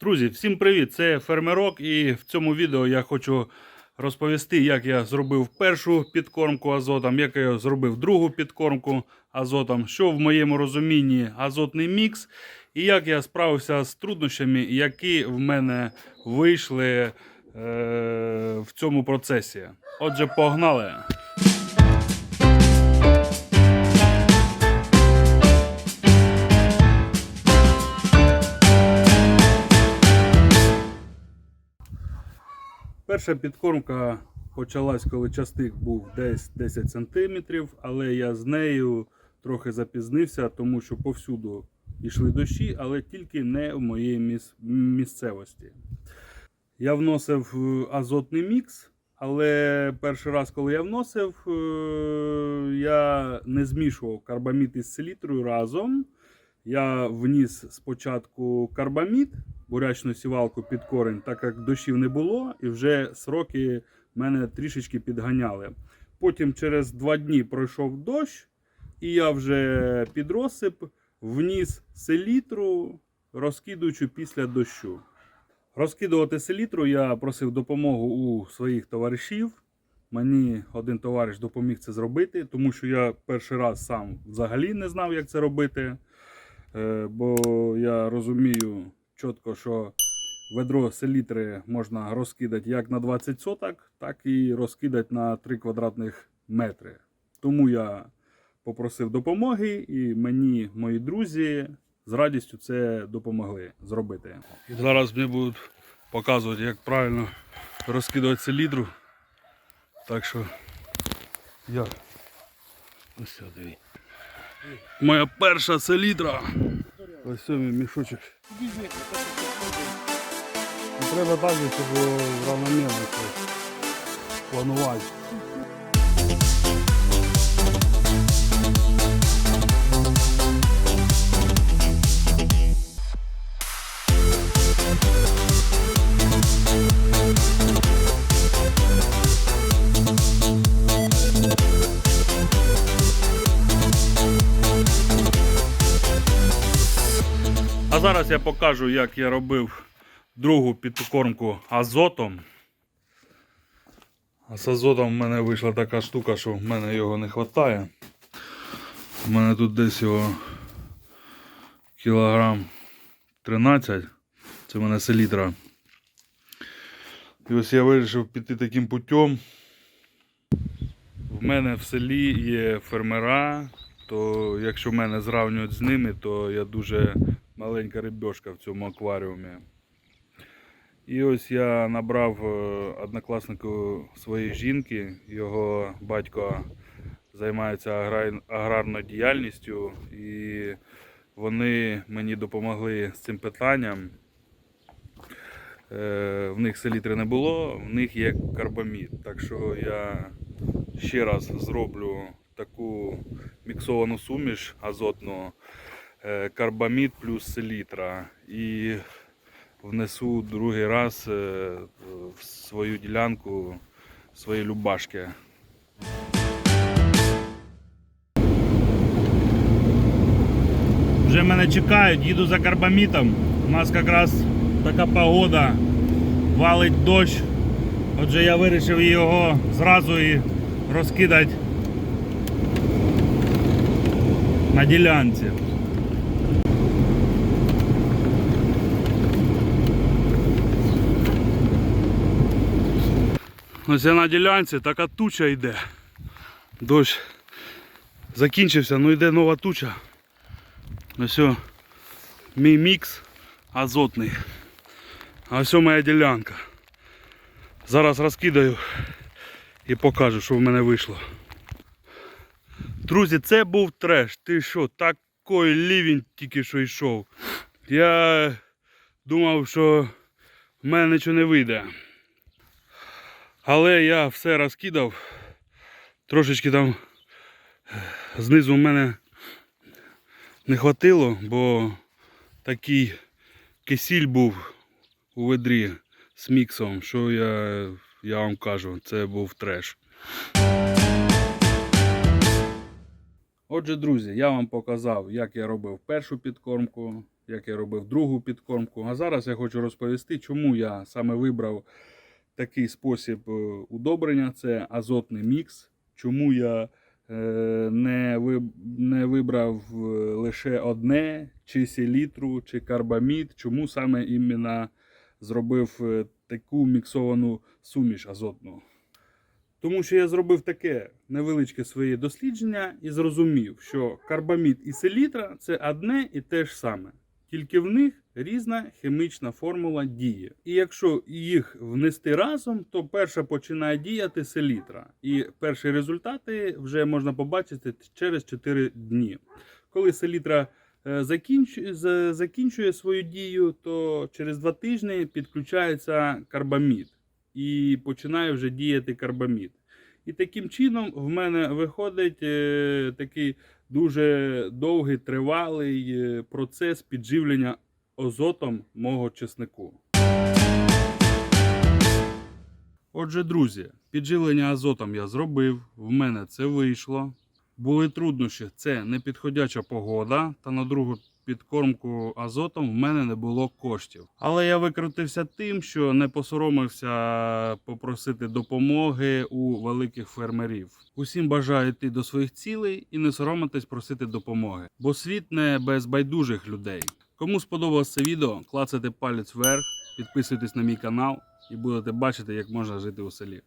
Друзі, всім привіт! Це Фермерок, і в цьому відео я хочу розповісти, як я зробив першу підкормку азотом, як я зробив другу підкормку азотом, що в моєму розумінні азотний мікс, і як я справився з труднощами, які в мене вийшли е- в цьому процесі. Отже, погнали! Перша підкормка почалась, коли частик був десь 10 см, але я з нею трохи запізнився, тому що повсюду йшли дощі, але тільки не в моїй міс- місцевості. Я вносив е, азотний мікс, але перший раз, коли я вносив, е, я не змішував карбамід із селітрою разом. Я вніс спочатку карбамід, бурячну сівалку під корень, так як дощів не було, і вже сроки мене трішечки підганяли. Потім через два дні пройшов дощ, і я вже під розсип вніс селітру, розкидуючи після дощу. Розкидувати селітру я просив допомогу у своїх товаришів. Мені один товариш допоміг це зробити, тому що я перший раз сам взагалі не знав, як це робити. Е, Бо я розумію чітко, що ведро селітри можна розкидати як на 20 соток, так і розкидати на 3 квадратних метри. Тому я попросив допомоги, і мені мої друзі з радістю це допомогли зробити. І зараз мені будуть показувати, як правильно розкидувати селітру. Так що я ось сюди. Моя перша селітра. Ось цей мій мішочок. Треба так, щоб було равномірно планувати. А зараз я покажу, як я робив другу підкормку азотом. А з азотом в мене вийшла така штука, що в мене його не вистачає. У мене тут десь його кілограм 13. Це в мене селітра. І ось я вирішив піти таким путем. В мене в селі є фермера, то якщо мене зравнюють з ними, то я дуже маленька рибьошка в цьому акваріумі. І ось я набрав е, однокласнику своєї жінки, його батько займається аграрною діяльністю, і вони мені допомогли з цим питанням. Е, В них селітри не було, в них є карбамід. Так що я ще раз зроблю таку міксовану суміш азотну карбамід плюс селітра і внесу другий раз е, в свою ділянку свої любашки. Вже мене чекають, їду за карбамітом. У нас якраз така погода, валить дощ. Отже, я вирішив його зразу і розкидати на ділянці. Ось я на ділянці, така туча йде. Дощ закінчився, ну йде нова туча. Ось мій мікс азотний. А ось моя ділянка. Зараз розкидаю і покажу, що в мене вийшло. Друзі, це був треш. Ти що, такий лівень тільки що йшов. Я думав, що в мене нічого не вийде. Але я все розкидав. Трошечки там знизу в мене не хватило, бо такий кисіль був у ведрі з міксом, що я, я вам кажу, це був треш. Отже, друзі, я вам показав, як я робив першу підкормку, як я робив другу підкормку. А зараз я хочу розповісти, чому я саме вибрав такий спосіб е, удобрення це азотний мікс. Чому я е, не, не вибрав е, лише одне, чи селітру, чи карбамід. Чому саме іменно зробив таку міксовану суміш азотну? Тому що я зробив таке невеличке своє дослідження і зрозумів, що карбамід і селітра це одне і те ж саме. Тільки в них різна хімічна формула діє. І якщо їх внести разом, то перша починає діяти селітра. І перші результати вже можна побачити через 4 дні. Коли селітра е, закінчує свою дію, то через 2 тижні підключається карбамід і починає вже діяти карбамід. І таким чином в мене виходить е, такий дуже довгий тривалий е, процес підживлення азотом мого чеснику. Отже, друзі, підживлення азотом я зробив, в мене це вийшло. Були труднощі, це непідходяча погода, та на другу підкормку азотом в мене не було коштів. Але я викрутився тим, що не посоромився попросити допомоги у великих фермерів. Усім бажаю йти до своїх цілей і не соромитись просити допомоги, бо світ не без байдужих людей. Кому сподобалось це відео, клацайте палець вверх, підписуйтесь на мій канал і будете бачити, як можна жити у селі.